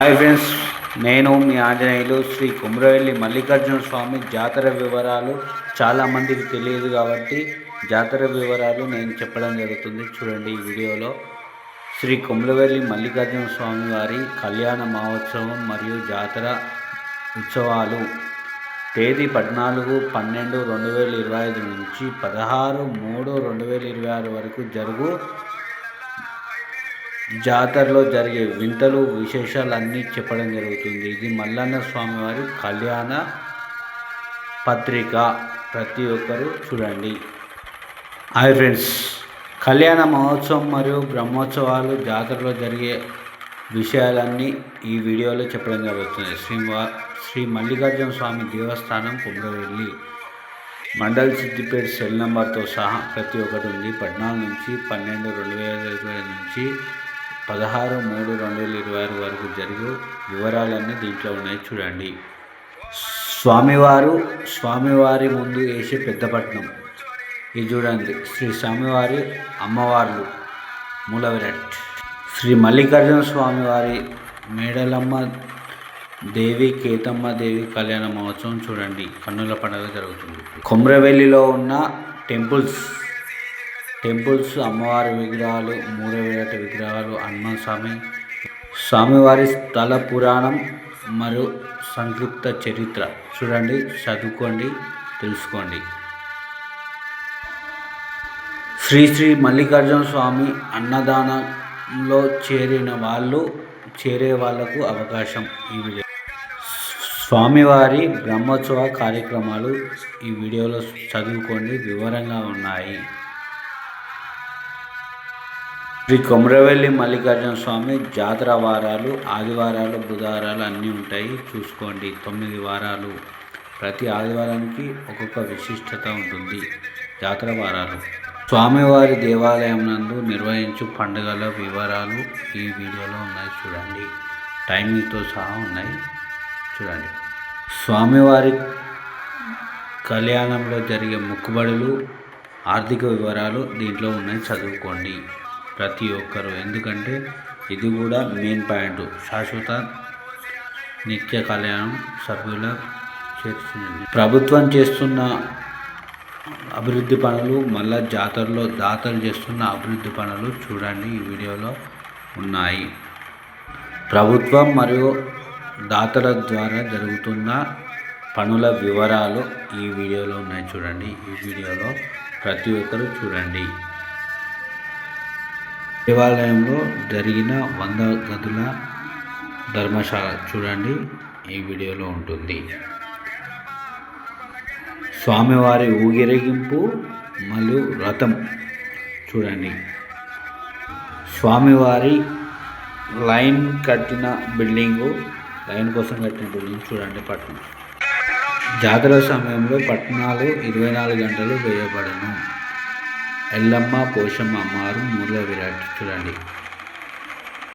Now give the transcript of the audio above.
Hi friends నేను మీ ఆంజనేయులు శ్రీ కుమ్రవెల్లి మల్లికార్జున స్వామి జాతర వివరాలు చాలామందికి తెలియదు కాబట్టి జాతర వివరాలు నేను చెప్పడం జరుగుతుంది. చూడండి ఈ వీడియోలో. శ్రీ కుమ్రవెల్లి మల్లికార్జున స్వామి వారి కళ్యాణ మహోత్సవం మరియు జాతర ఉత్సవాలు తేదీ పద్నాలుగు పన్నెండు రెండు వేల ఇరవై ఐదు నుంచి పదహారు మూడు రెండు వేల ఇరవై ఆరు వరకు జరుగు జాతరలో జరిగే వింతలు విశేషాలు అన్నీ చెప్పడం జరుగుతుంది. ఇది మల్లన్న స్వామివారి కళ్యాణ పత్రిక. ప్రతి ఒక్కరూ చూడండి. Hi friends. కళ్యాణ మహోత్సవం మరియు బ్రహ్మోత్సవాలు జాతరలో జరిగే విషయాలన్నీ ఈ వీడియోలో చెప్పడం జరుగుతుంది. శ్రీ శ్రీ మల్లికార్జున స్వామి దేవస్థానం కుమ్రవెల్లి మండల్ సిద్దిపేట సెల్ నెంబర్తో సహా ప్రతి ఒక్కటి ఉంది. పద్నాలుగు నుంచి పన్నెండు రెండు వేల ఇరవై నుంచి పదహారు మూడు రెండు వేల ఇరవై ఆరు వరకు జరిగే వివరాలన్నీ దీంట్లో ఉన్నాయి చూడండి. స్వామివారు స్వామివారి ముందు వేసే పెద్దపట్నం. ఇది చూడండి శ్రీ స్వామివారి అమ్మవార్లు మూలవిరట్. శ్రీ మల్లికార్జున స్వామివారి మేడలమ్మ దేవి కేతమ్మ దేవి కళ్యాణ మహోత్సవం చూడండి కన్నుల పండుగ జరుగుతుంది. కొమ్రవెల్లిలో ఉన్న టెంపుల్స్ టెంపుల్స్ అమ్మవారి విగ్రహాలు మూడవేట విగ్రహాలు హనుమాన్ స్వామి స్వామివారి స్థల పురాణం మరియు సంక్షిప్త చరిత్ర. చూడండి చదువుకోండి తెలుసుకోండి. శ్రీ శ్రీ మల్లికార్జున స్వామి అన్నదానంలో చేరిన వాళ్ళు చేరే వాళ్ళకు అవకాశం ఈ వీడియో. స్వామివారి బ్రహ్మోత్సవ కార్యక్రమాలు ఈ వీడియోలో చదువుకోండి వివరంగా ఉన్నాయి. శ్రీ కొమరవెల్లి మల్లికార్జున స్వామి జాతర వారాలు ఆదివారాలు బుధవారాలు అన్నీ ఉంటాయి. చూసుకోండి తొమ్మిది వారాలు. ప్రతి ఆదివారానికి ఒక్కొక్క విశిష్టత ఉంటుంది. జాతర వారాలు. స్వామివారి దేవాలయం నందు నిర్వహించు పండుగల వివరాలు ఈ వీడియోలో ఉన్నాయి చూడండి. టైమింగ్తో సహా ఉన్నాయి చూడండి. స్వామివారి కళ్యాణంలో జరిగే మొక్కుబడులు ఆర్థిక వివరాలు దీంట్లో ఉన్నాయి. చదువుకోండి. ప్రతి ఒక్కరు. ఎందుకంటే ఇది కూడా మెయిన్ పాయింట్. శాశ్వత నిత్య కళ్యాణం సభ్యుల చేస్తుంది ప్రభుత్వం చేస్తున్న అభివృద్ధి పనులు మళ్ళా జాతరలో దాతలు చేస్తున్న అభివృద్ధి పనులు చూడండి ఈ వీడియోలో ఉన్నాయి. ప్రభుత్వం మరియు దాతల ద్వారా జరుగుతున్న పనుల వివరాలు ఈ వీడియోలో ఉన్నాయి చూడండి. ఈ వీడియోలో ప్రతి ఒక్కరు చూడండి. దేవాలయంలో జరిగిన వంద గదుల ధర్మశాల చూడండి ఈ వీడియోలో ఉంటుంది. స్వామివారి ఊగిరగింపు మరియు రథం చూడండి. స్వామివారి లైన్ కట్టిన బిల్డింగు లైన్ కోసం కట్టిన బిల్డింగ్ చూడండి పట్టణం జాతర సమయంలో పట్టణాలు ఇరవై నాలుగు గంటలు వేయబడను. ఎల్లమ్మ పోషమ్మ అమ్మవారు మూల విరాట్ చూడండి.